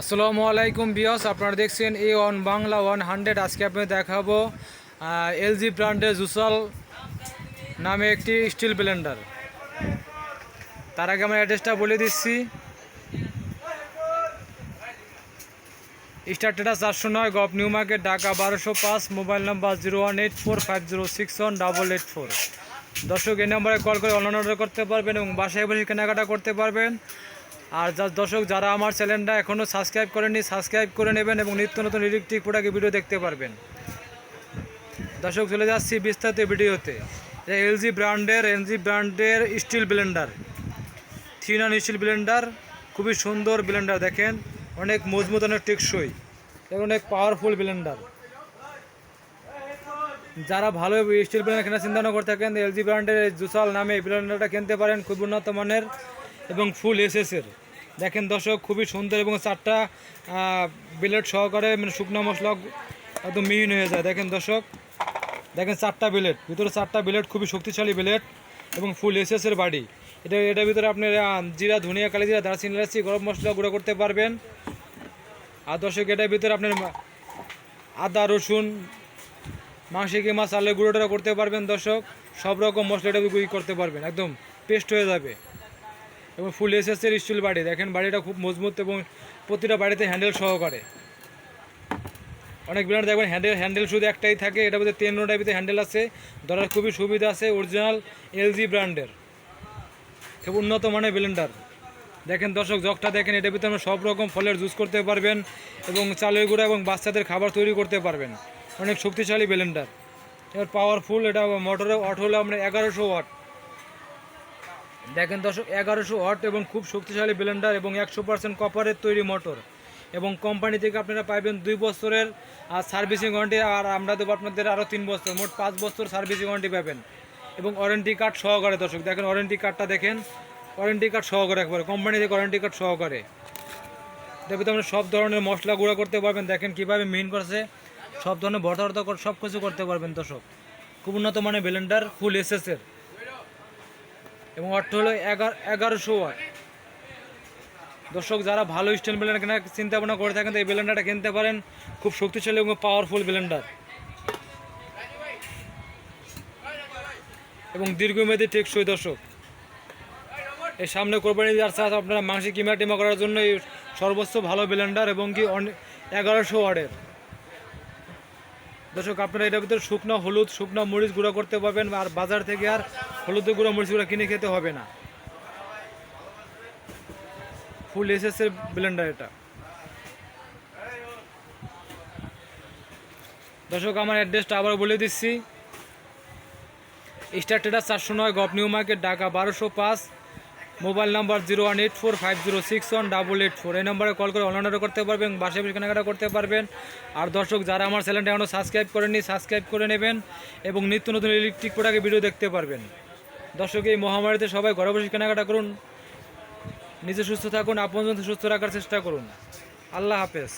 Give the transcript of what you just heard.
আসসালামু আলাইকুম বিয়স আপনারা দেখছেন A one Bangla one hundred আজকে আপনাদের দেখাবো এলজি ব্র্যান্ডের জুসাল নামে একটি স্টিল ব্লেন্ডার। তার আগে আমার অ্যাড্রেসটা বলে দিচ্ছি। স্টার্টেটা চারশো নয়, গভ নিউ মার্কেট, ঢাকা বারোশো পাঁচ, mobile number zero one eight four five zero six one double eight four. দর্শক, এই নম্বরে কল করে অনলাইন অর্ডার করতে পারবেন এবং বাসায় বসে কেনাকাটা করতে পারবেন। আর যা দর্শক, যারা আমার চ্যানেলটা এখনও সাবস্ক্রাইব করেননি সাবস্ক্রাইব করে নেবেন এবং নিত্য নতুন ইলেকট্রিক প্রোডাক্টের ভিডিও দেখতে পারবেন। দর্শক, চলে যাচ্ছি বিস্তারিত ভিডিওতে। এলজি ব্র্যান্ডের এলজি ব্র্যান্ডের steel blender three non steel blender খুবই সুন্দর ব্লেন্ডার দেখেন। অনেক মজবুত, অনেক টেকসই অনেক পাওয়ারফুল ব্লেন্ডার যারা ভালো স্টিল ব্লেন্ডার কেনার চিন্তা করে থাকেন এলজি ব্র্যান্ডের জুসাল নামে ব্লেন্ডারটা কিনতে পারেন, খুব উন্নত মানের। এবং ফুল এসএসের দেখেন দর্শক, খুবই সুন্দর এবং চারটা বিলেট সহকারে মানে শুকনো মশলা একদম মিহিন হয়ে যায়। দেখেন দর্শক, দেখেন চারটা বিলেট ভিতরে চারটা বিলেট খুবই শক্তিশালী বিলেট এবং ফুল এসএসের বাড়ি। এটা এটার ভিতরে আপনি জিরা, ধনিয়া, কালি জিরা, দারচিনি, এলাচি, গরম মশলা গুঁড়ো করতে পারবেন। আর দর্শক, এটার ভিতরে আপনার আদা, রসুন মাংসে কি মাছ আলু গুঁড়োটা করতে পারবেন দর্শক। সব রকম মশলাটা করতে পারবেন, একদম পেস্ট হয়ে যাবে। এবং ফুল এসএসের স্টিল বাড়ি। দেখেন বাড়িটা খুব মজবুত এবং প্রতিটা বাড়িতে হ্যান্ডেল সহকারে। অনেক ব্র্যান্ড দেখবেন, হ্যান্ডেল হ্যান্ডেল শুধু একটাই থাকে এটার মধ্যে তেন টাইপের হ্যান্ডেল আছে। ধরার খুবই সুবিধা আছে অরিজিনাল এলজি ব্র্যান্ডের। খুব উন্নত মানের ব্লেন্ডার দেখেন দর্শক, জগটা দেখেন, এটার ভিতরে আমরা সব রকম ফলের জুস করতে পারবেন এবং চালের গুঁড়া এবং বাচ্চাদের খাবার তৈরি করতে পারবেন। অনেক শক্তিশালী ব্লেন্ডার এবার পাওয়ারফুল এটা মোটরে ওয়াট হলো আমরা এগারোশো ওয়াট। দেখেন দর্শক, এগারোশো ওয়াট এবং খুব শক্তিশালী ব্লেন্ডার এবং একশো পার্সেন্ট কপারের তৈরি মোটর এবং কোম্পানি থেকে আপনারা পাইবেন দুই বছরের আর সার্ভিসিং ওয়ারেন্টি আর আমরা দেবো আপনাদের আরও তিন বছর, মোট পাঁচ বছর সার্ভিসিং ওয়ারেন্টি পাবেন। এবং ওয়ারেন্টি কার্ড সহকারে দর্শক, দেখেন ওয়ারেন্টি কার্ডটা দেখেন ওয়ারেন্টি কার্ড সহকারে একবারে কোম্পানি থেকে ওয়ারেন্টি কার্ড সহকারে। দেখবে তো আপনি সব ধরনের মশলা গুঁড়ো করতে পারবেন, দেখেন কীভাবে মিন করছে। সব ধরনের ভর্তা ভর্তা করে সব কিছু করতে পারবেন দর্শক। খুব উন্নত মানের ব্লেন্ডার ফুল এসএসের এবং অর্থ হলো এগারো এগারোশো ওয়াট। দর্শক, যারা ভালো স্টিল ব্লেন্ডার কেনার চিন্তা ভাবনা করে থাকেন, তো এই ব্লেন্ডারটা কিনতে পারেন। খুব শক্তিশালী এবং পাওয়ারফুল ব্লেন্ডার। এবং দীর্ঘমেয়াদী টেকসই দর্শক। এই সামনে কোরবানি দেওয়ার সাথে আপনারা মাংস কিমা টিমা করার জন্য এই সর্বোচ্চ ভালো ব্লেন্ডার এবং কি এগারোশো ওয়ার্ডের দর্শক, আপনারা এটার ভিতরে শুকনো হলুদ, শুকনো মরিচ গুঁড়ো করতে পারবেন। আর বাজার থেকে আর হলুদের গুঁড়ো, মরিচ কিনে খেতে হবে না। ফুল এসএসের ব্লেন্ডার এটা। দর্শক, আমার অ্যাড্রেসটা আবার বলে দিচ্ছি। স্টার ট্রেডার চারশো নয় গভ নিউ মার্কেট ঢাকা বারোশো পাঁচ। Mobile number zero one eight four five zero six one double eight four এই নম্বরে কল করে অনলাইন অর্ডার করতে পারবেন, বাসায় বসে কেনাকাটা করতে পারবেন। আর দর্শক, যারা আমার চ্যানেলটা এখনও সাবস্ক্রাইব করেননি সাবস্ক্রাইব করে নেবেন এবং নিত্য নতুন ইলেকট্রিক প্রোডাক্টের ভিডিও দেখতে পারবেন। দর্শক, এই মহামারীতে সবাই ঘরে বসে কেনাকাটা করুন। নিজে সুস্থ থাকুন, আপনজন সুস্থ রাখার চেষ্টা করুন। আল্লাহ হাফেজ।